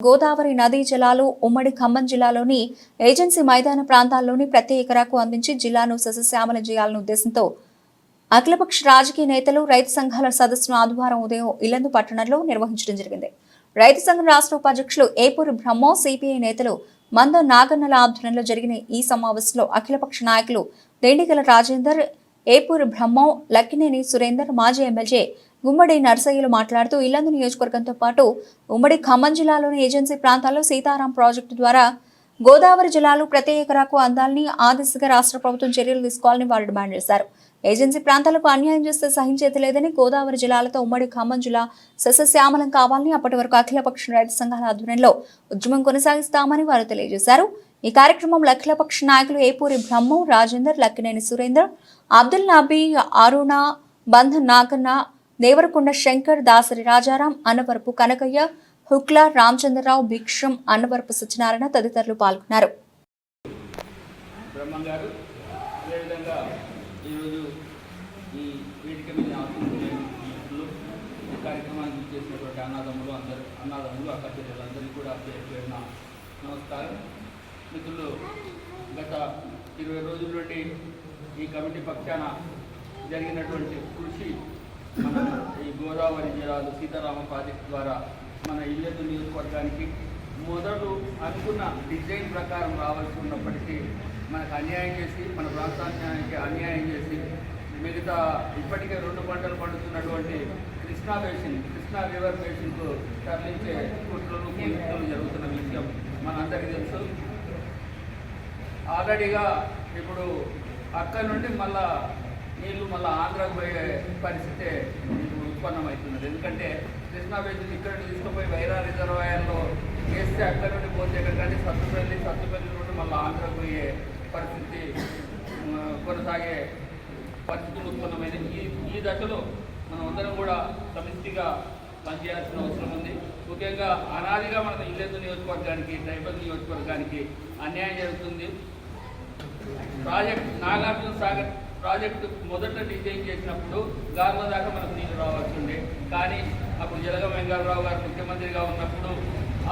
గోదావరి నదీ జలాలు ఉమ్మడి ఖమ్మం జిల్లాలోని ఏజెన్సీ మైదాన ప్రాంతాల్లోని ప్రతి ఎకరాకు అందించి జిల్లాను సస్యశ్యామల చేయాలనే ఉద్దేశంతో అఖిలపక్ష రాజకీయ నేతలు రైతు సంఘాల సదస్సును ఆదివారం ఉదయం ఇల్లందు పట్టణంలో నిర్వహించడం జరిగింది. రైతు సంఘం రాష్ట్ర ఉపాధ్యక్షులు ఏపూరి బ్రహ్మో సిపిఐ నేతలు మంద నాగన్నల ఆధ్వర్యంలో జరిగిన ఈ సమావేశంలో అఖిలపక్ష నాయకులు దెండిగల రాజేందర్ ఏపూరి బ్రహ్మం లక్కినేని సురేందర్ మాజీ ఎమ్మెల్యే గుమ్మడి నర్సయ్యలు మాట్లాడుతూ ఇల్లందు నియోజకవర్గంతో పాటు ఉమ్మడి ఖమ్మం జిల్లాలోని ఏజెన్సీ ప్రాంతాల్లో సీతారాం ప్రాజెక్టు ద్వారా గోదావరి జిల్లాలు ప్రతి ఎకరాకు అందాలని ఆ దిశగా రాష్ట్ర ప్రభుత్వం చర్యలు తీసుకోవాలని వారు డిమాండ్ చేశారు. ఏజెన్సీ ప్రాంతాలకు అన్యాయం చేస్తే సహించేది లేదని గోదావరి జిల్లాలతో ఉమ్మడి ఖమ్మం జిల్లా సస్యశ్యామలం కావాలని అప్పటి వరకు అఖిలపక్ష రైతు సంఘాల ఆధ్వర్యంలో ఉద్యమం కొనసాగిస్తామని వారు తెలియజేశారు. ఈ కార్యక్రమంలో అఖిలపక్ష నాయకులు ఏపూరి బ్రహ్మం రాజేందర్ లక్కినేని సురేందర్ అబ్దుల్ నబీ అరుణ బంధన్ నాగన్న దేవరకొండ శంకర్ దాసరి రాజారాం అన్నవరపు కనకయ్య హుక్లా రామచంద్రరావు భిక్షం అన్నవరపు సత్యనారాయణ తదితరులు పాల్గొన్నారు. కార్యక్రమానికి చేసినటువంటి అన్నదమ్ములు అన్నదమ్ములు అక్క చెల్లెలందరికీ కూడా పేరు పేరున నమస్కారం. మిత్రులు గత ఇరవై రోజుల నుండి ఈ కమిటీ పక్షాన జరిగినటువంటి కృషి మన ఈ గోదావరి జిల్లాలో సీతారామ ప్రాజెక్ట్ ద్వారా మన ఇల్లెత్తు నియోజకవర్గానికి మొదలు అనుకున్న డిజైన్ ప్రకారం రావాల్సి ఉన్నప్పటికీ మనకు అన్యాయం చేసి మన ప్రాంతానికి అన్యాయం చేసి మిగతా ఇప్పటికే రెండు పంటలు పండుతున్నటువంటి కృష్ణా బేసిన్ కృష్ణా రివర్ బేసిన్కు తరలించే కుట్రలు కుట్రలు జరుగుతున్న విషయం మనందరికీ తెలుసు. ఆల్రెడీగా ఇప్పుడు అక్కడ నుండి మళ్ళా నీళ్ళు మళ్ళీ ఆంధ్రాకు పోయే పరిస్థితి ఉత్పన్నం ఉత్పన్నమవుతున్నది. ఎందుకంటే కృష్ణా బేసిన్ ఇక్కడ తీసుకుపోయి వైరా రిజర్వాయర్లో వేస్తే అక్కడ నుండి పోతే ఎక్కడికంటే సత్తుపల్లి సత్తుపల్లి నుండి మళ్ళీ ఆంధ్రాకు పోయే పరిస్థితి కొనసాగే పరిస్థితులు ఉత్పన్నమైనవి. ఈ ఈ దశలో మనం అందరం కూడా సమిష్టిగా పనిచేయాల్సిన అవసరం ఉంది. ముఖ్యంగా అనాదిగా మన ఇల్లెందు నియోజకవర్గానికి ట్రైబల్ నియోజకవర్గానికి అన్యాయం జరుగుతుంది. ప్రాజెక్ట్ నాగార్జున సాగర్ ప్రాజెక్టు మొదట డిజైన్ చేసినప్పుడు గార్మ దాకా మనకు నీళ్ళు రావాల్సి ఉండే. కానీ అప్పుడు జలగ వెంగారావు గారు ముఖ్యమంత్రిగా ఉన్నప్పుడు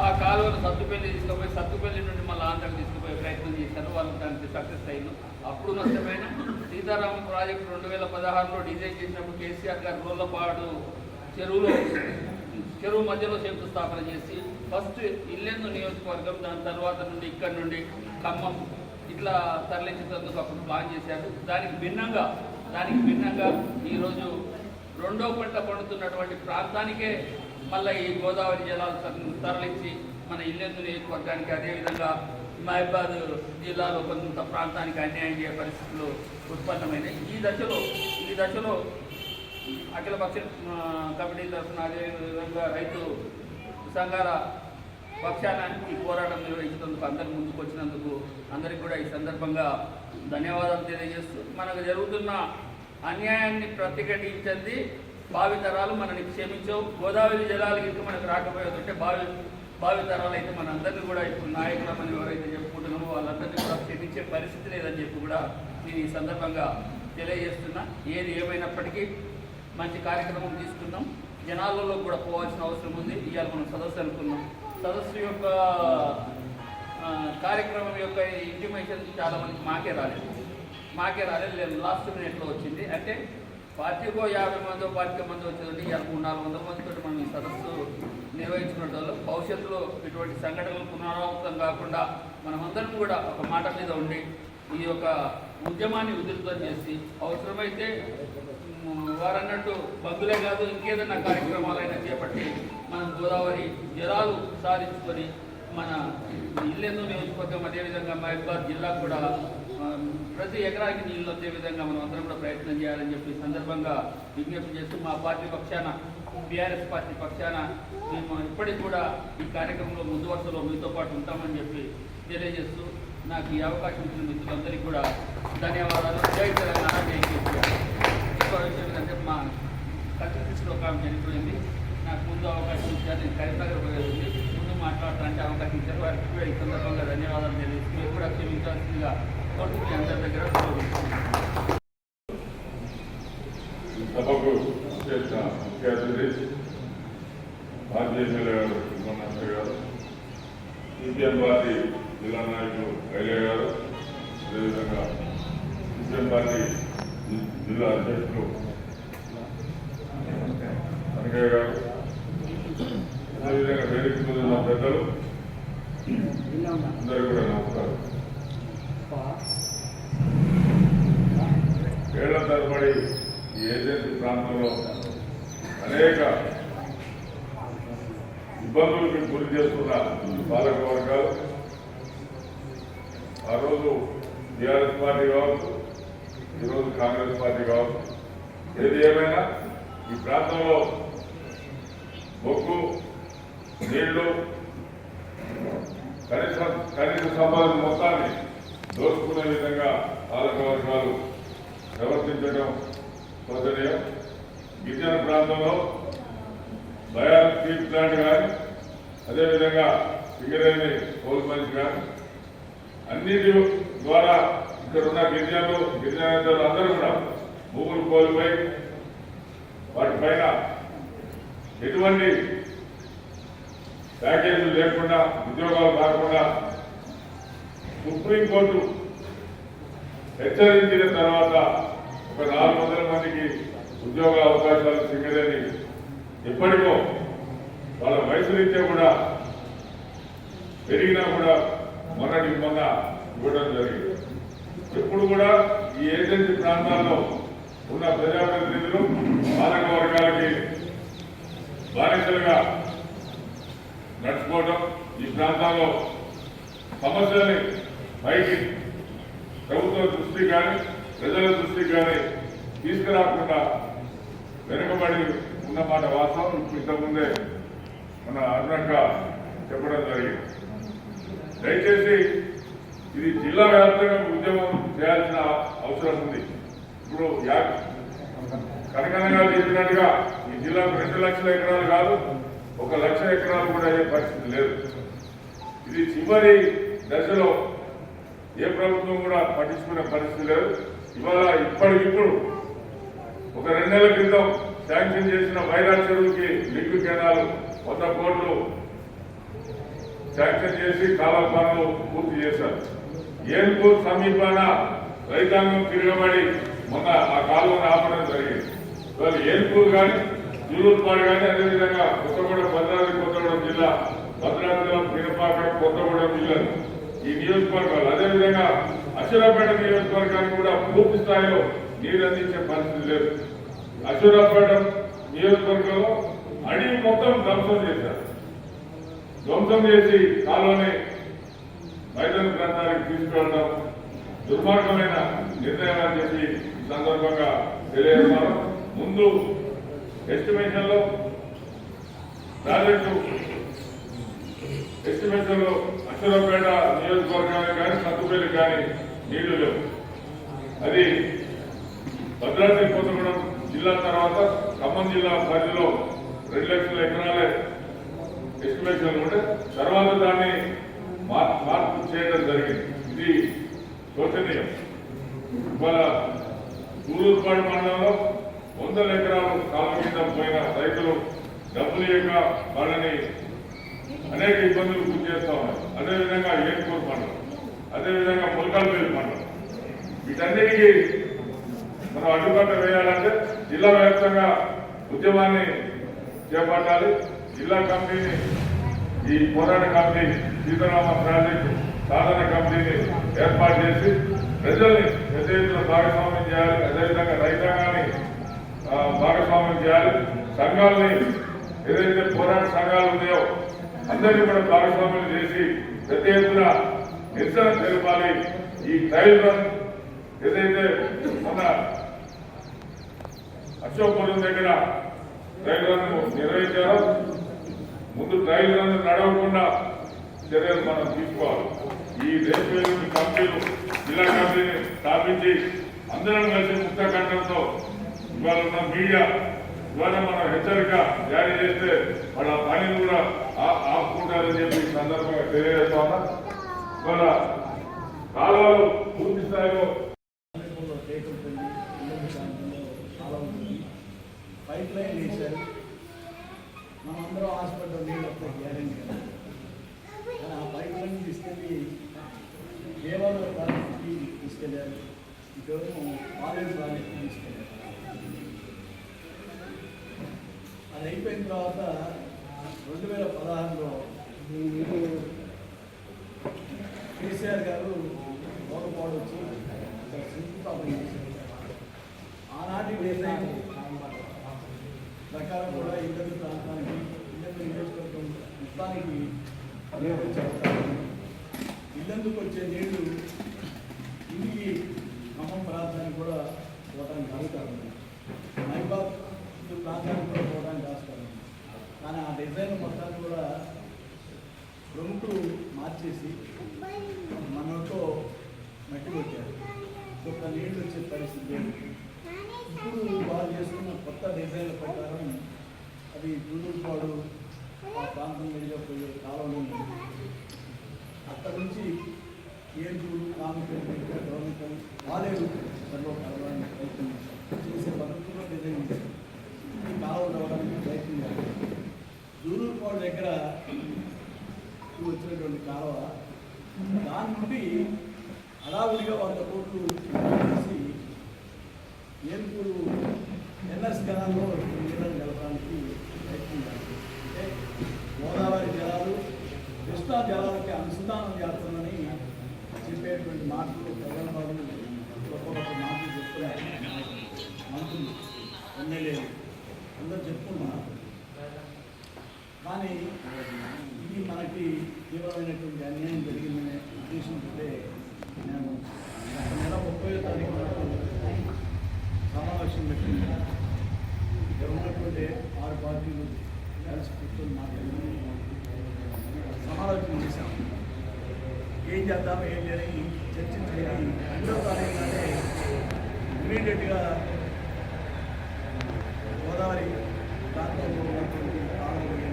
ఆ కాలువను సత్తుపల్లి తీసుకుపోయి సత్తుపల్లి నుండి మళ్ళీ ఆంధ్రకు తీసుకుపోయే ప్రయత్నం చేశారు. వాళ్ళు దానికి సక్సెస్ అయింది అప్పుడు నష్టమైన సీతారామ ప్రాజెక్టు రెండు వేల పదహారులో డిజైన్ చేసినప్పుడు కేసీఆర్ గారు రోళ్ళపాడు చెరువులో చెరువు మధ్యలో శంకుస్థాపన చేసి ఫస్ట్ ఇల్లెందు నియోజకవర్గం దాని తర్వాత నుండి ఇక్కడ నుండి ఖమ్మం ఇట్లా తరలించేందుకు అప్పుడు ప్లాన్ చేశారు. దానికి భిన్నంగా దానికి భిన్నంగా ఈరోజు రెండో పంట పండుతున్నటువంటి ప్రాంతానికే మళ్ళీ ఈ గోదావరి జలాలు తరలించి మన ఇల్లెందు నియోజకవర్గానికి అదేవిధంగా మహబాద్ జిల్లాలో కొంత ప్రాంతానికి అన్యాయం చేయ పరిస్థితులు ఉత్పన్నమైనాయి. ఈ దశలో ఈ దశలో అఖిల పక్ష కమిటీ తరఫున అదేవిధంగా రైతు సంఘాల పక్షానానికి ఈ పోరాటం నిర్వహించినందుకు అందరి ముందుకు వచ్చినందుకు అందరికీ కూడా ఈ సందర్భంగా ధన్యవాదాలు తెలియజేస్తూ మనకు జరుగుతున్న అన్యాయాన్ని ప్రతిఘటించింది భావితరాలు మనని క్షమించవు. గోదావరి జలాలు ఇంక మనకు రాకపోయేదంటే భావి భావితరాలు అయితే మనందరినీ కూడా ఇప్పుడు నాయకులమని ఎవరైతే చెప్పుకుంటున్నామో వాళ్ళందరినీ కూడా క్షమించే పరిస్థితి లేదని చెప్పి కూడా నేను ఈ సందర్భంగా తెలియజేస్తున్నా. ఏది ఏమైనప్పటికీ మంచి కార్యక్రమం తీసుకున్నాం జనాలలో కూడా పోవాల్సిన అవసరం ఉంది. ఇవాళ మనం సదస్సు అనుకున్నాం. సదస్సు యొక్క కార్యక్రమం యొక్క ఇంటిమేషన్ చాలా మందికి మాకే రాలేదు. మాకే రాలేదు లేదు లాస్ట్ మినిట్లో వచ్చింది. అంటే పార్టీకో యాభై మందో పార్టీ మంది వచ్చేదండి ఇవాళ మూడు నాలుగు వందల మందితో మనం ఈ సదస్సు నిర్వహించుకున్న భవిష్యత్తులో ఇటువంటి సంఘటనలు పునరావృతం కాకుండా మనమందరం కూడా ఒక మాట మీద ఉండి ఈ యొక్క ఉద్యమాన్ని ఉధృతం చేసి అవసరమైతే వారన్నట్టు బంధులే కాదు ఇంకేదన్నా కార్యక్రమాలైనా చేపట్టి మనం గోదావరి జలాలు సాధించుకొని మన ఇల్లెందు నియోజకవర్గం అదేవిధంగా మహబాద్ జిల్లా కూడా ప్రతి ఎకరానికి నీళ్ళు వచ్చే విధంగా మనం అందరం కూడా ప్రయత్నం చేయాలని చెప్పి సందర్భంగా విజ్ఞప్తి చేస్తూ మా పార్టీ పక్షాన బీఆర్ఎస్ పార్టీ పక్షాన మేము ఇప్పటికి కూడా ఈ కార్యక్రమంలో ముందు వరుసలో మీతో పాటు ఉంటామని చెప్పి తెలియజేస్తూ నాకు ఈ అవకాశం ఇచ్చిన మిత్రులందరికీ కూడా ధన్యవాదాలు. జై తెలంగాణ జై కేసీఆర్. ఇంకో విషయం ఏంటంటే మా కత్తిలో ఒక ఆమె చనిపోయింది నాకు ముందు అవకాశం ఇచ్చారు నేను కరీంనగర్ పోయేది ముందు మాట్లాడటానికి అవకాశం ఇచ్చారు వారికి కూడా ఈ సందర్భంగా ధన్యవాదాలు తెలియజేసి మీరు కూడా క్షమించాల్సిందిగా కోర్టు అందరి దగ్గర కోరుకుంటున్నాను. సభకు చేసిన ముఖ్య అతిథి మాజీ ఎమ్మెల్యే గారు సుబ్రహ్మణ్య గారు సిపిఎం పార్టీ జిల్లా నాయకులు కైలే గారు అదేవిధంగా సిపిఎం పార్టీ జిల్లా అధ్యక్షులు కనకయ్య గారు అదేవిధంగా వేదిక మీద ఉన్న పెద్దలు అందరికీ కూడా నమస్కారం ఏళ్ళ తరబడి ఈ ఏజెన్సీ ప్రాంతంలో అనేక ఇబ్బందులకు గురి చేస్తున్న పాలక వర్గాలు ఆ రోజు టీఆర్ఎస్ పార్టీ కావచ్చు ఈరోజు కాంగ్రెస్ పార్టీ కావచ్చు. ఏది ఏమైనా ఈ ప్రాంతంలో బొగ్గు నీళ్ళు కనీస కనీస సంపాదన మొత్తాన్ని దోచుకునే విధంగా పాలకవర్గాలు ప్రవర్తించడం శోచనీయం గిరిజన ప్రాంతంలో బయాల్ స్టీల్ ప్లాంట్ కానీ అదేవిధంగా సింగరేణి కోల్ మైన్స్ కానీ అన్నిటి ద్వారా ఇక్కడ ఉన్న గిరిజనులు గిరిజనేతలు అందరూ కూడా భూములు కోల్పోయి వాటిపైన ఎటువంటి ప్యాకేజీలు లేకుండా ఉద్యోగాలు కాకుండా సుప్రీంకోర్టు హెచ్చరించిన తర్వాత ఒక నాలుగు వందల మందికి ఉద్యోగ అవకాశాలు సింగరేణి ఎప్పటికో వాళ్ళ వయసు రీత్యా కూడా పెరిగినా కూడా మొన్నటి మొన్న ఇవ్వడం జరిగింది. ఎప్పుడు కూడా ఈ ఏజెన్సీ ప్రాంతాల్లో ఉన్న ప్రజాప్రతినిధులు పాలక వర్గాలకి బానిసలుగా నడుచుకోవడం ఈ ప్రాంతాల్లో సమస్యల్ని పైకి ప్రభుత్వ దృష్టి కానీ ప్రజల దృష్టి కానీ తీసుకురాకుండా వెనుకబడి ఉన్నమాట వాస్తవం. ఇప్పుడు ఇంతకుముందే మన అరుణక్క చెప్పడం జరిగింది. దయచేసి ఇది జిల్లా వ్యాప్తంగా ఉద్యమం చేయాల్సిన అవసరం ఉంది. ఇప్పుడు కనకనగా చెప్పినట్టుగా ఈ జిల్లాకు రెండు లక్షల ఎకరాలు కాదు ఒక లక్ష ఎకరాలు కూడా అయ్యే పరిస్థితి లేదు. ఇది చివరి దశలో ఏ ప్రభుత్వం కూడా పట్టించుకునే పరిస్థితి లేదు. ఇవాళ ఇప్పటికిప్పుడు ఒక రెండు నెలల క్రితం శాంక్షన్ చేసిన వైరా చెరువుకి లింక్ కెనాల్ వంద కోట్లు శాంక్షన్ చేసి కాలపాలను పూర్తి చేశారు. ఏన్పూర్ సమీపాన రైతాంగం తిరగబడి మొన్న ఆ కాలువను ఆపడం జరిగింది. ఇవాళ కానీ జూలూరుపాడు కానీ అదేవిధంగా కొత్తగూడెం భద్రాద్రి కొత్తగూడెం జిల్లా భద్రాద్రిలో పినపాక కొత్తగూడెం జిల్లాలు ఈ నియోజకవర్గాలు అదేవిధంగా అశ్వరాపేట నియోజకవర్గానికి కూడా పూర్తి స్థాయిలో నీరు అందించే పరిస్థితి లేదు. అశ్వరాపేట నియోజకవర్గంలో అడిగి మొత్తం ధ్వంసం చేశారు. ధ్వంసం చేసి కాలువని బైబిల్ గ్రంథానికి తీసుకెళ్ళడం దుర్మార్గమైన నిర్ణయం అని చెప్పి సందర్భంగా తెలియజేస్తాను. ముందు ఎస్టిమేషన్లో ప్రాజెక్టు ఎస్టిమేషన్లో అక్షరపేట నియోజకవర్గానికి కానీ సత్తుపేట కానీ నీళ్ళు లేవు. అది భద్రాద్రి కొత్తగూడెం జిల్లా తర్వాత ఖమ్మం జిల్లా పరిధిలో రెండు లక్షల ఎకరాలే ఎస్టిమేషన్ ఉంటే తర్వాత దాన్ని మార్పు చేయడం జరిగింది. ఇది శోచనీయం. ఇవాళ గూడూరుపాడు మండలంలో వందల ఎకరాలు కాలం కింద పోయిన రైతులు డబ్బులు యొక్క వాళ్ళని అనేక ఇబ్బందులు గురి చేస్తా ఉన్నాయి అదేవిధంగా ఏర్పూర్ మండలం అదేవిధంగా ముల్కాల్పల్లి మండలం. వీటన్నిటికీ మనం అడ్డుకట్ట వేయాలంటే జిల్లా వ్యాప్తంగా ఉద్యమాన్ని చేపట్టాలి. జిల్లా కమిటీని ఈ పోరాట కమిటీ సీతారామ ప్రాజెక్టు సాధన కమిటీని ఏర్పాటు చేసి ప్రజల్ని పెద్ద ఎత్తున భాగస్వామ్యం చేయాలి. అదేవిధంగా రైతాంగాన్ని భాగస్వామ్యం చేయాలి. సంఘాలని ఏదైతే పోరాట సంఘాలు ఉన్నాయో అందరినీ కూడా భాగస్వామ్యం చేసి పెద్ద ఎత్తున నిరసన తెలపాలి. ఈ ట్రయల్ రన్ ఏదైతే మన అశోకపురం దగ్గర ట్రయల్ రన్ నిర్వహించారో ముందు ట్రయల్ రన్ నడవకుండా చర్యలు మనం తీసుకోవాలి. ఈ రేపు కమిటీలు జిల్లా కమిటీని స్థాపించి అందరం కలిసి ముక్త కంఠంతో ఇవాళ ఉన్న మీడియా ఇవాళ మనం హెచ్చరిక జారీ చేస్తే వాళ్ళ పనిని కూడా ఆపుకుంటారని చెప్పి సందర్భంగా తెలియజేస్తా ఉన్నా. ఇవాళ కాలువలు పూర్తి స్థాయిలో పైప్ లైన్ వేశారు. మనందరం హాస్పిటల్ నీళ్ళు వస్తాయి గ్యారెంటీ. కానీ ఆ బైబిల్ని తీసుకెళ్ళి దేవాలయ ప్రాంతానికి తీసుకెళ్ళారు. ఇక్కడేమో ఆలయం ప్రాంతానికి తీసుకెళ్ళారు. అది అయిపోయిన తర్వాత రెండు వేల పదహారులో కేసీఆర్ గారు లోకపోవడం వచ్చి సింపుతాపం చేశారు. ఆనాటి ప్రకారం కూడా ఇద్దరు ప్రాంతానికి ఇద్దరు నియోజకవర్గం మొత్తానికి నీళ్ళు వచ్చేస్తాను ఇల్లందుకు వచ్చే నీళ్ళు ఇంటికి ఖమ్మం ప్రాంతానికి కూడా పోవడానికి ఆస్కారం మైబాబ్ ప్రాంతానికి కూడా పోవడానికి ఆస్కారం ఉంది. కానీ ఆ డిజైన్ మొత్తాన్ని కూడా ప్రముఖులు మార్చేసి మనతో మట్టి కొట్టారు. ఒక నీళ్ళు వచ్చే పరిస్థితి ఇప్పుడు వాళ్ళు చేస్తున్న కొత్త డిజైన్ల ప్రకారం అది దూరుపాడు ప్రాంతం మీదుగా పోయే కాలంలో అక్కడ నుంచి ఏడుగురు కామికలు గవర్నమెంట్ వాలేరు సర్వ కలవడానికి ప్రయత్నం చేసే పద్ధతిలో డిజైన్ చేశారు. ఈ కాలువ రావడానికి ప్రయత్నం చేశారు. దూరుపాడు దగ్గర వచ్చినటువంటి కాలువ దాని నుండి హడావుడిగా వంద కోట్లు చేసి ఏనుగురు ఎన్ఎస్ కెనాల్లో నీళ్ళని కలపడానికి ప్రయత్నించారు అంటే గోదావరి జలాలు కృష్ణా జలాలకి అనుసంధానం చేస్తుందని చెప్పేటువంటి మాటలు ప్రజలవాడు గొప్ప గొప్ప మాటలు చెప్తున్నారు మంత్రులు ఎమ్మెల్యేలు అందరూ చెప్పుకున్నారు కానీ ఇది మనకి తీవ్రమైనటువంటి అన్యాయం జరిగిందనే ఉద్దేశంతో నేను గత నెల ముప్పై తారీఖు వరకు సమావేశం పెట్టింది. ఇక్కడ ఆరు పార్టీలు కలిసి కూర్చొని మాట్లాడి సమాలోచన చేశాం. ఏం చేద్దాం? ఏం చేయాలి చర్చించి రెండో తారీఖు నాడే ఇమీడియట్గా గోదావరి ప్రాంతంలో ఉన్నటువంటి కాలువలు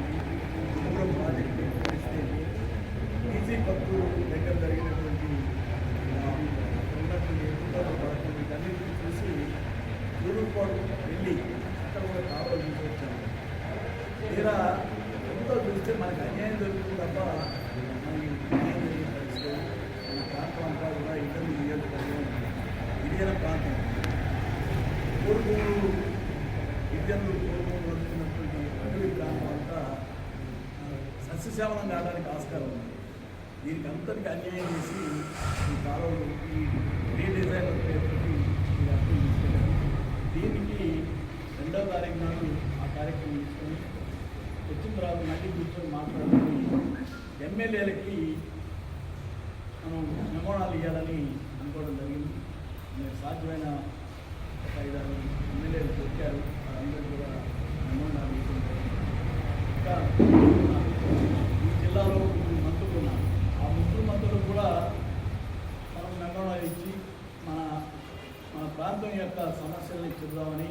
దూరం ప్రాజెక్టు పరిస్థితి ఈజీ దగ్గర జరిగినటువంటి ఉన్నటువంటి ఎత్తుగడ పథకం వీటన్నిటిని చూసి దూరుకోడు వెళ్ళి అక్కడ కూడా కావాలి తీసుకొచ్చాము. తీరా ఎంతో చూస్తే మనకు అన్యాయం జరుగుతుంది తప్ప మనకి న్యాయం జరిగే పరిస్థితి మన ప్రాంతం అంతా కూడా ఇబ్బంది నియోజకవర్గం గిరిజన ప్రాంతం? కోరుకూరు గిరిజనులు కోరుకూరు వస్తున్నటువంటి అటవీ ప్రాంతం అంతా సస్యశ్యామలం కావడానికి దీనికి అన్యాయం చేసి ఈ కాలంలో ఈ రీడిజైన్ పేరుతోటి ఈ అర్థం తీసుకెళ్ళారు దీనికి రెండో తారీఖు నాడు ఆ కార్యక్రమం తీసుకొని వచ్చిన తర్వాత మళ్ళీ కూర్చొని మాట్లాడుకుని ఎమ్మెల్యేలకి మనం మెమోరాలు ఇవ్వాలని అనుకోవడం జరిగింది. మరి సాధ్యమైన ఒక ఐదారు ఎమ్మెల్యేలు వచ్చారు. వాళ్ళందరూ కూడా మెమోరాలు ఇవ్వడం జరిగింది. ఇంకా ఈ జిల్లాలో ముగ్గురు మంత్రులు ఉన్నారు ఆ ముగ్గురు మంత్రులు కూడా మనం మెమోరాలు ఇచ్చి మన మన ప్రాంతం యొక్క చూద్దామని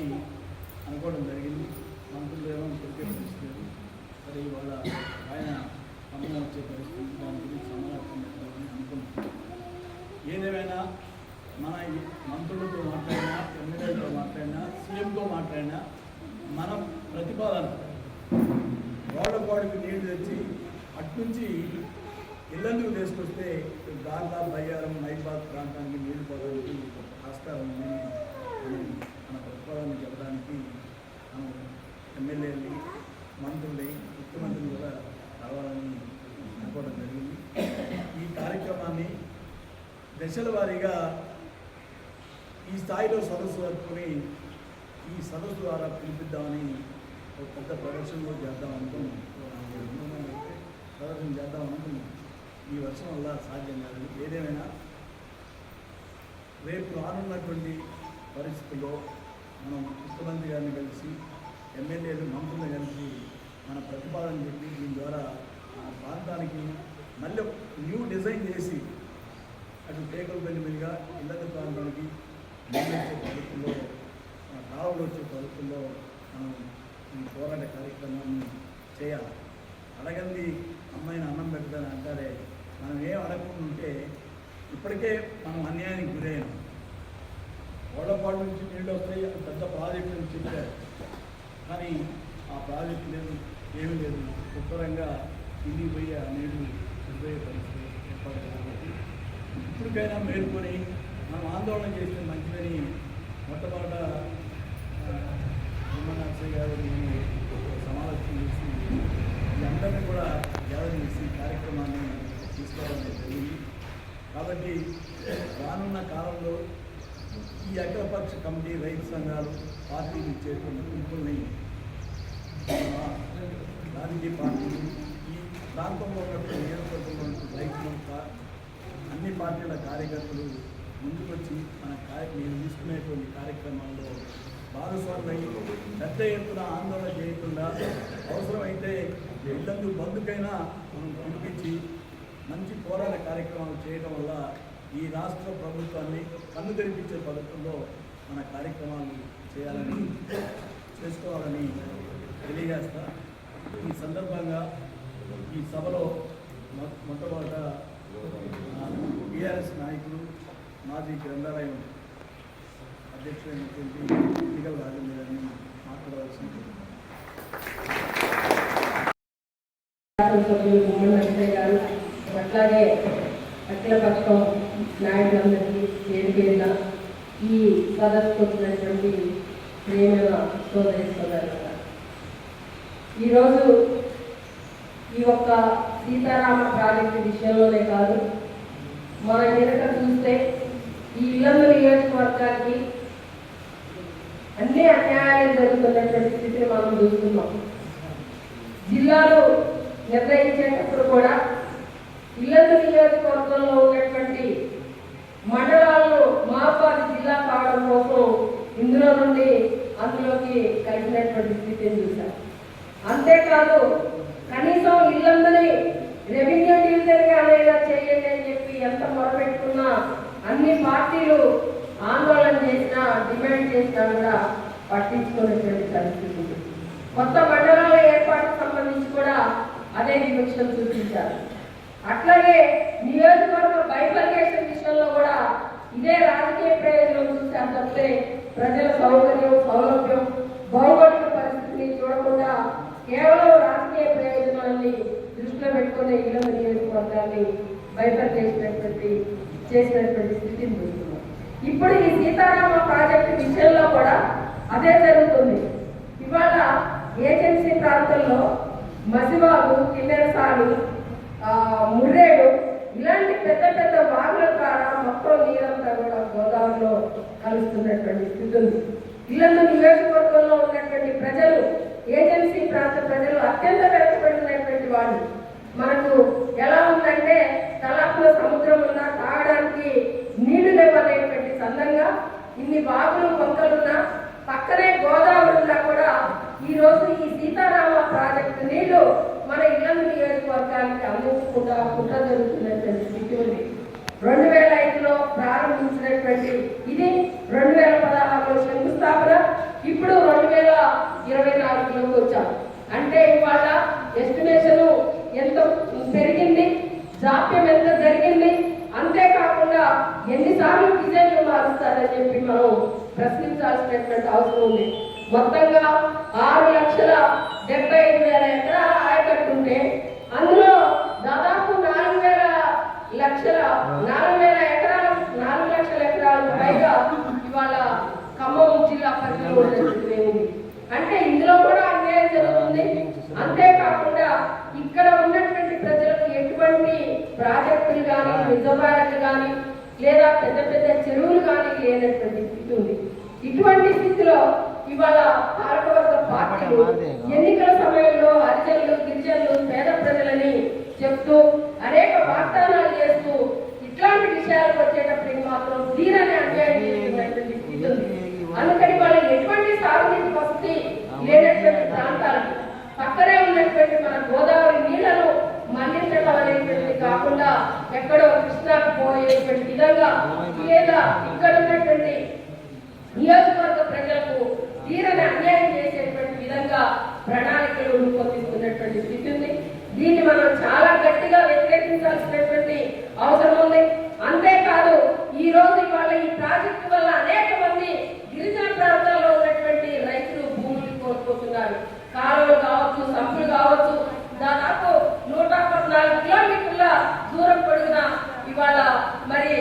అనుకోవడం జరిగింది. మంత్రులు ఏమో దొరికే పరిస్థితి మరి ఇవాళ ఆయన ఖమ్మం వచ్చే పరిస్థితి దాని గురించి సమావేశం పెట్టాలని అనుకున్నాం. ఏదేమైనా మన మంత్రులతో మాట్లాడినా ఎమ్మెల్యేలతో మాట్లాడినా సీఎంతో మాట్లాడినా మన ప్రతిపాదన వాడపాడికి నీళ్ళు తెచ్చి అట్నుంచి ఇల్లందుకు తీసుకొస్తే గార్లా బయ్యారం మైబాద్ ప్రాంతానికి నీళ్ళు పోవడానికి ఆస్కారం ఉందని మనం చెప్పడానికి మనం ఎమ్మెల్యేని మంత్రుల్ని ముఖ్యమంత్రిని కూడా కలవాలని అనుకోవడం జరిగింది. ఈ కార్యక్రమాన్ని దశల వారీగా ఈ స్థాయిలో సదస్సు జరుపుకొని ఈ సదస్సు ద్వారా పిలిపిద్దామని ఒక పెద్ద ప్రదర్శన కూడా చేద్దాం అనుకున్నాం ప్రదర్శన చేద్దాం అనుకున్నాం ఈ వర్షం వల్ల సాధ్యం కాదు. ఏదేమైనా రేపు రానున్నటువంటి పరిస్థితుల్లో మనం ముఖ్యమంత్రి గారిని కలిసి ఎమ్మెల్యేలు మంత్రులు కలిసి మన ప్రతిపాదన చెప్పి దీని ద్వారా మన ప్రాంతానికి మళ్ళీ న్యూ డిజైన్ చేసి అటు టేకలపల్లి మీదుగా ఇళ్ళ ప్రాంతానికి నీళ్ళు వచ్చే పద్ధతుల్లో ఆ కాలువలు వచ్చే పద్ధతుల్లో మనం ఈ పోరాట కార్యక్రమాన్ని చేయాలి అడగంది అమ్మాయిని అన్నం పెడతాను అంటారే మనం ఏం అడగకుండా ఉంటే ఇప్పటికే మనం అన్యాయానికి గురయ్యాం ఓడపాడు నుంచి నీళ్ళు వస్తాయి అది పెద్ద ప్రాజెక్టు అని చెప్పారు కానీ ఆ ప్రాజెక్టు లేదు ఏమీ లేదు శుభ్రంగా ఇంటికి పోయి ఆ నీళ్ళు వెళ్ళిపోయే పరిస్థితి ఏర్పడదు కాబట్టి ఇప్పటికైనా మేల్కొని మనం ఆందోళన చేస్తే మంచి ఉందని మొట్టమొదట నరసయ్య గారు నేను ఒక సమావేశం చేసి ఈ అందరినీ కూడా గ్యాదర్ చేసి కార్యక్రమాన్ని తీసుకోవడం జరిగింది కాబట్టి రానున్న కాలంలో ఏకపక్ష కమిటీ రైతు సంఘాలు పార్టీలు ఇచ్చేటువంటి గుంపుల్ని ఆ, రాజకీయ పార్టీలు ఈ ప్రాంతంలో ఉన్నటువంటి నియోజకవర్గంలో రైతులంతా అన్ని పార్టీల కార్యకర్తలు ముందుకొచ్చి మన కార్య మేము తీసుకునేటువంటి కార్యక్రమాల్లో భాగస్వామ్యం పెద్ద ఎత్తున ఆందోళన చేయకుండా అవసరమైతే ఇళ్ళందు బంధుకైనా మనం పిలిపించి మంచి పోరాట కార్యక్రమాలు చేయడం వల్ల ఈ రాష్ట్ర ప్రభుత్వాన్ని కన్ను తెరిపించే పద్ధతుల్లో మన కార్యక్రమాలు చేయాలని చేసుకోవాలని తెలియజేస్తా. ఈ సందర్భంగా ఈ సభలో మొట్టమొదట టీఆర్ఎస్ నాయకులు మాజీ గ్రంథాలయం అధ్యక్షులైనటువంటి ఎన్నికల రాజేంద్ర గారిని మాట్లాడవలసి శాసనసభ్యులు గుమ్మడి నరసయ్య గారు అట్లాగే అఖిలపక్షం నాయకులందరికీ వేదికైన ఈ సదస్సుకు వచ్చినటువంటి ప్రేమ సోదరి ఈరోజు ఈ ఒక్క సీతారామ ప్రాజెక్టు విషయంలోనే కాదు మనం కనుక చూస్తే ఈ ఇల్లందు నియోజకవర్గానికి అన్ని అన్యాయాలు జరుగుతున్నటువంటి స్థితిని మనం చూస్తున్నాం. జిల్లాలు నిర్ణయించేటప్పుడు కూడా ఇల్లందు నియోజకవర్గంలో ఉన్నటువంటి మండలాలను మహాబాద్ జిల్లా కావడం కోసం ఇందులో నుండి అందులోకి కలిపినటువంటి స్థితిని చూశాం. అంతేకాదు కనీసం ఇల్లందరి రెవెన్యూ డివిజన్గా లేదా చేయండి అని చెప్పి ఎంత మొరపెట్టుకున్నా అన్ని పార్టీలు ఆందోళన చేసినా డిమాండ్ చేసినా కూడా పట్టించుకునేటువంటి పరిస్థితి కొత్త మండలాల ఏర్పాటుకు సంబంధించి కూడా అదే వివక్షను చూపించారు అట్లాగే నియోజకవర్గ బైఫర్కేషన్ విషయంలో కూడా ఇదే రాజకీయ ప్రయోజనం చూశారు తప్పితే ప్రజల సౌకర్యం సౌలభ్యం భౌగోళిక పరిస్థితిని చూడకుండా కేవలం రాజకీయ ప్రయోజనాన్ని దృష్టిలో పెట్టుకునే ఇళ్ళ నియోజకవర్గాన్ని బైఫర్కేసినటువంటి చేసినటువంటి స్థితిని చూస్తున్నాం ఇప్పుడు ఈ సీతారామ ప్రాజెక్టు విషయంలో కూడా అదే జరుగుతుంది. ఇవాళ ఏజెన్సీ ప్రాంతంలో మసివాగు కిన్నెరసాలు ముర్రేడు ఇలాంటి పెద్ద పెద్ద వాగుల ద్వారా మొత్తం నీరంతా కూడా గోదావరిలో కలుస్తున్నటువంటి స్థితి ఉంది ఇల్లందు నియోజకవర్గంలో ఉన్నటువంటి ప్రజలు ఏజెన్సీ ప్రాంత ప్రజలు అత్యంత వెనుకబడినటువంటి వాళ్ళు. మనకు ఎలా ఉందంటే తలాపుల సముద్రం ఉన్నా తాగడానికి నీళ్ళు లేవనేటువంటి సందంగా ఇన్ని బాగులు మొక్కలున్నా పక్కనే గోదావరి ఉన్నా కూడా ఈ రోజు ఈ సీతారామ ప్రాజెక్టు నీళ్ళు మన ఇల్లందు నియోజకవర్గానికి అందించకుండా కుట్ర జరుగుతున్నటువంటి స్థితి ఉంది రెండు వేల ఐదులో ప్రారంభించినటువంటి ఇది రెండు వేల పదహారులో శంకుస్థాపన ఇప్పుడు రెండు వేల ఇరవై నాలుగులోకి వచ్చాం అంటే ఇవాళ ఎస్టిమేషన్ ఎంత పెరిగింది జాప్యం ఎంత జరిగింది అంతేకాకుండా ఎన్నిసార్లు డిజైన్లు మారుస్తారని చెప్పి మనం ప్రశ్నించాల్సినటువంటి అవసరం ఉంది మొత్తంగా ఆరు లక్షల డెబ్బై ఐదు వేల ఎకరాల ఆయకట్టు ఉంటే అందులో దాదాపు నాలుగు వేల లక్షల నాలుగు వేల ఎకరాల నాలుగు లక్షల ఎకరాలకు పైగా ఇవాళ ఖమ్మం జిల్లా పరిధిలో ఉన్నటువంటి ఉంది అంటే ఇందులో కూడా అన్యాయం జరుగుతుంది అంతేకాకుండా ఇక్కడ ఉన్నటువంటి ప్రజలకు ఎటువంటి ప్రాజెక్టులు కానీ రిజర్వాయర్లు కానీ లేదా పెద్ద పెద్ద చెరువులు కానీ లేనటువంటి స్థితి ఉంది. ఇటువంటి స్థితిలో ఇవాళ పాలకవర్గ పార్టీలు ఎన్నికల సమయంలో హరిజనులు గిరిజనులు పేద ప్రజలని చెప్తూ అనేక వాగ్దానాలు చేస్తూ ఇట్లాంటి విషయాలకు వచ్చేటప్పటికి మాత్రం తీరని అన్యాయం చేస్తున్నటువంటి స్థితి ఉంది. అందుకని వాళ్ళు ఎటువంటి సాగునీటి వసతి లేనటువంటి ప్రాంతాలకు పక్కనే ఉన్నటువంటి మన గోదావరి నీళ్ళను మళ్ళించడం అనేటువంటిది కాకుండా ఎక్కడో కృష్ణాకు పోయేటువంటి విధంగా లేదా అక్కడ ఉన్నటువంటి నియోజకవర్గ ప్రజలకు తీరని అన్యాయం చేసేటువంటి విధంగా ప్రణాళికలు రూపొందిస్తున్నటువంటి స్థితి ఉంది. దీన్ని మనం చాలా గట్టిగా వ్యతిరేకించాల్సినటువంటి అవసరం ఉంది. అంతేకాదు ఈ రోజు ఇవాళ ఈ ప్రాజెక్టు వల్ల అనేక మంది గిరిజన ప్రాంతాల్లో ఉన్నటువంటి రైతులు భూములు కోల్పోతున్నారు. కాలువలు కావచ్చు సంపులు కావచ్చు దాదాపు నూట పద్నాలుగు కిలోమీటర్ల దూరం పొడుగున ఇవాళ మరి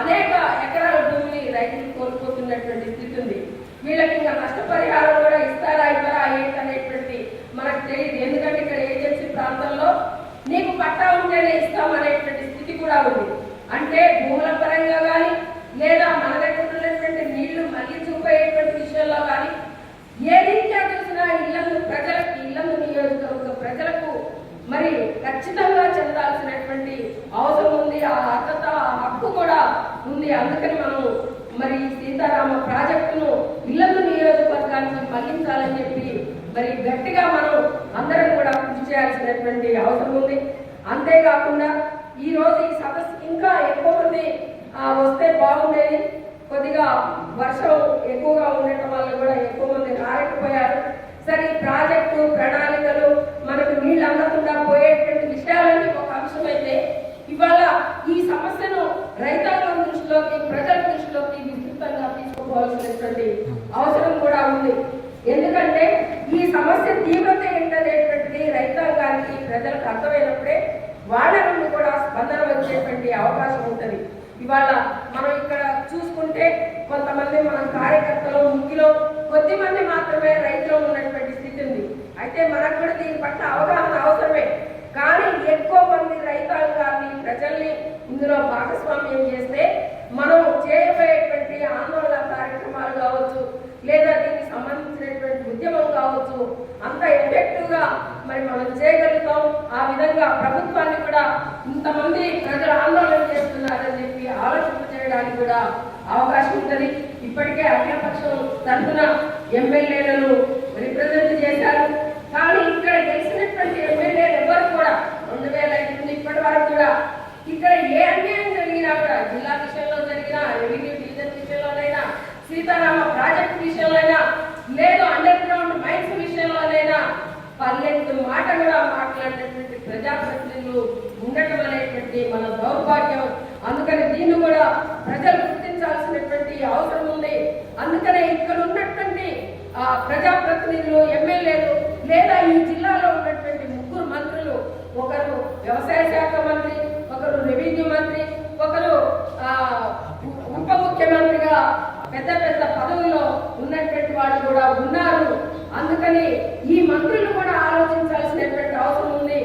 అనేక ఎకరాల భూమిని రైతులు కోల్పోతున్నటువంటి స్థితి ఉంది. వీళ్ళకి ఇంకా నష్టపరిహారం కూడా ఇస్తారా ఇవ్వరా ఏంటనేటువంటి మనకు తెలియదు ఎందుకంటే ఇక్కడ ఏజెన్సీ ప్రాంతంలో నీకు పట్టా ఉంటేనే ఇస్తాం అనేటువంటి స్థితి కూడా ఉంది. అంటే భూముల పరంగా కానీ లేదా మన దగ్గర ఉన్నటువంటి నీళ్ళు మళ్ళీ చూపేటువంటి విషయంలో కానీ ఏ రీత్యా చూసినా ఇళ్ళను ప్రజలకు ఇళ్ళందు నియోజకవర్గ ప్రజలకు మరి ఖచ్చితంగా చెందాల్సినటువంటి అవసరం ఉంది ఆ అర్హత ఆ హక్కు కూడా ఉంది. అందుకని మనం మరి సీతారామ ప్రాజెక్టును ఇళ్ళకు నియోజకవర్గానికి మళ్ళించాలని చెప్పి మరి గట్టిగా మనం అందరం కూడా కృషి చేయాల్సినటువంటి అవసరం ఉంది. అంతేకాకుండా ఈ రోజు ఈ సదస్సు ఇంకా ఎక్కువ మంది ఆ, వస్తే బాగుండేది. కొద్దిగా వర్షం ఎక్కువగా ఉండటం వల్ల కూడా ఎక్కువ మంది రాలేకపోయారు సరే ఈ ప్రాజెక్టు ప్రణాళికలు మనకు నీళ్ళు అందకుండా పోయేటువంటి విషయాలన్నీ ఒక అంశమైతే ఇవాళ ఈ సమస్యను రైతాంగం దృష్టిలోకి ప్రజల దృష్టిలోకి విస్తృతంగా తీసుకోవాల్సినటువంటి అవసరం కూడా ఉంది ఎందుకంటే ఈ సమస్య తీవ్రత ఏంటనేటువంటిది రైతాంగానికి ప్రజలకు అర్థమైనప్పుడే వాళ్ళ నుండి కూడా స్పందన వచ్చేటువంటి అవకాశం ఉంటుంది ఇవాళ మనం ఇక్కడ చూసుకుంటే కొంతమంది మన కార్యకర్తలు ముఖ్యులు కొద్ది మంది మాత్రమే రైతులు ఉన్నటువంటి స్థితి ఉంది అయితే మనకు కూడా దీని పట్ల అవగాహన అవసరమే కానీ ఎక్కువ మంది రైతాంగాన్ని ప్రజల్ని ఇందులో భాగస్వామ్యం చేస్తే మనం చేయబోయేటువంటి ఆందోళన కార్యక్రమాలు కావచ్చు లేదా దీనికి సంబంధించినటువంటి ఉద్యమం కావచ్చు అంత ఎఫెక్టివ్గా మరి మనం చేయగలుగుతాం. ఆ విధంగా ప్రభుత్వాన్ని కూడా ఇంతమంది ప్రజలు ఆందోళన చేస్తున్నారని చెప్పి ఆలోచన చేయడానికి కూడా అవకాశం ఉంటుంది ఇప్పటికే అఖిలపక్షం తరఫున ఎమ్మెల్యేలను రిప్రజెంట్ చేశారు. కానీ ఇక్కడ గెలిచినటువంటి ఎమ్మెల్యేలు ఎవరు కూడా రెండు వేల ఐదు ఇప్పటి వరకు కూడా ఇక్కడ ఏ అన్యాయం జరిగినా కూడా జిల్లా విషయంలో జరిగినా రెవెన్యూ డివిజన్ విషయంలోనైనా సీతారామ ప్రాజెక్ట్ విషయంలోనైనా లేదు అండర్ గ్రౌండ్ మైన్స్ విషయంలోనైనా పల్లెత్తు మాట కూడా మాట్లాడినటువంటి ప్రజాప్రతినిధులు ఉండటం అనేటువంటి మన దౌర్భాగ్యం. అందుకని దీన్ని కూడా ప్రజలు గుర్తించాల్సినటువంటి అవసరం ఉంది. అందుకనే ఇక్కడ ఉన్నటువంటి ఆ ప్రజాప్రతినిధులు ఎమ్మెల్యేలు లేదా ఈ జిల్లాలో ఉన్నటువంటి ముగ్గురు మంత్రులు ఒకరు వ్యవసాయ శాఖ మంత్రి ఒకరు రెవెన్యూ మంత్రి ఒకరు ఆ, ఉప ముఖ్యమంత్రిగా పెద్ద పెద్ద పదవుల్లో ఉన్నటువంటి వాళ్ళు కూడా ఉన్నారు. అందుకని ఈ మంత్రులు కూడా ఆలోచించాల్సినటువంటి అవసరం ఉంది.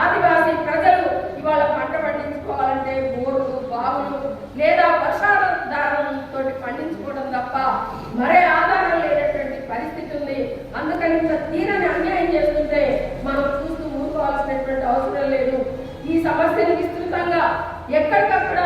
ఆదివాసీ ప్రజలు ఇవాళ పంట పండించుకోవాలంటే బోర్లు బావులు లేదా వర్షాధారంతో పండించుకోవడం తప్ప మరే ఆధారం లేనటువంటి పరిస్థితి ఉంది. అందుకని ఇంత తీరని అన్యాయం చేస్తుంటే మనం చూస్తూ ఊరుకోవాల్సినటువంటి అవసరం లేదు. ఈ సమస్యను విస్తృతంగా ఎక్కడికక్కడ